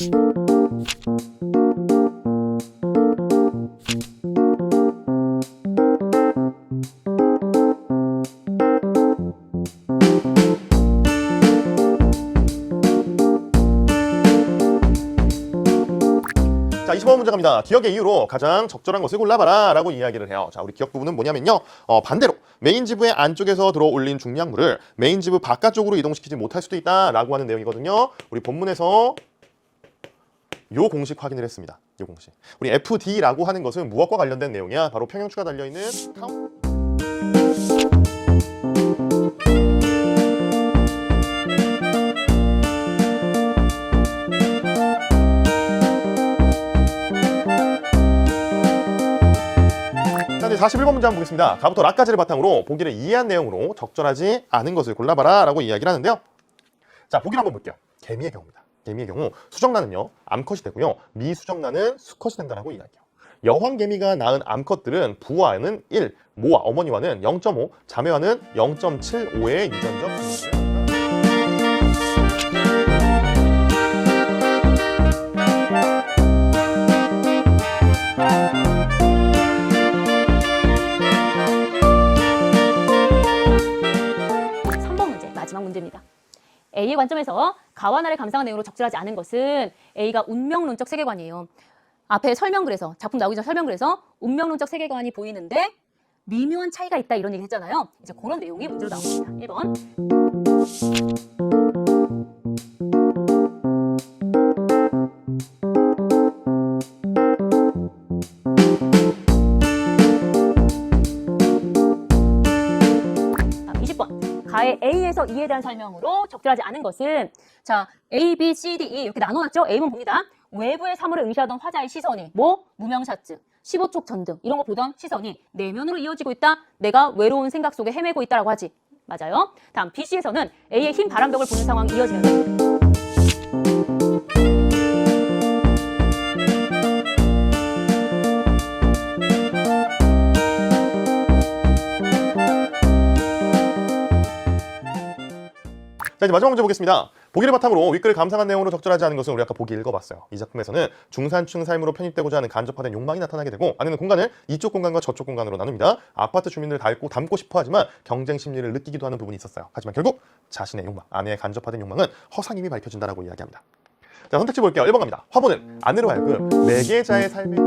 자, 20번 문제 갑니다. 기억의 이유로 가장 적절한 것을 골라봐라 라고 이야기를 해요. 자, 우리 기억 부분은 뭐냐면요. 어, 반대로 메인 지부의 안쪽에서 들어 올린 중량물을 메인 지부 바깥쪽으로 이동시키지 못할 수도 있다 라고 하는 내용이거든요. 우리 본문에서 요 공식 확인을 했습니다. 요 공식. 우리 FD라고 하는 것은 무엇과 관련된 내용이야? 바로 평형추가 달려 있는 카운... 자, 이제 41번 문제 한번 보겠습니다. 가부터 락까지를 바탕으로 보기를 이해한 내용으로 적절하지 않은 것을 골라봐라 라고 이야기를 하는데요. 자, 보기를 한번 볼게요. 개미의 경우입니다. 개미의 경우 수정란은요 암컷이 되고요 미수정란은 수컷이 된다라고 이야기해요. 여황개미가 낳은 암컷들은 부화는 1, 모와 어머니와는 0.5, 자매와는 0.75의 유전적 분포를 삼 번 문제, 마지막 문제입니다. A의 관점에서 가와 나를 감상한 내용으로 적절하지 않은 것은 A가 운명론적 세계관이에요. 앞에 설명글에서 작품 나오기 전 설명글에서 운명론적 세계관이 보이는데 미묘한 차이가 있다 이런 얘기 했잖아요. 이제 그런 내용이 문제로 나옵니다. 1번. 의 A에서 E에 대한 설명으로 적절하지 않은 것은 자 A, B, C, D, E 이렇게 나눠놨죠? A번 봅니다. 외부의 사물을 응시하던 화자의 시선이 뭐? 무명샷즈, 15촉 전등 이런 거 보던 시선이 내면으로 이어지고 있다. 내가 외로운 생각 속에 헤매고 있다라고 하지. 맞아요. 다음 B, C에서는 A의 흰 바람벽을 보는 상황이 이어지는데 자 이제 마지막 문제 보겠습니다. 보기를 바탕으로 윗글을 감상한 내용으로 적절하지 않은 것은 우리 아까 보기 읽어봤어요. 이 작품에서는 중산층 삶으로 편입되고자 하는 간접화된 욕망이 나타나게 되고 안에는 공간을 이쪽 공간과 저쪽 공간으로 나눕니다. 아파트 주민들 닮고 닮고 싶어 하지만 경쟁 심리를 느끼기도 하는 부분이 있었어요. 하지만 결국 자신의 욕망, 아내의 간접화된 욕망은 허상임이 밝혀진다라고 이야기합니다. 자 선택지 볼게요. 1번 갑니다. 화보는 아내로 하여금 매개자의 삶의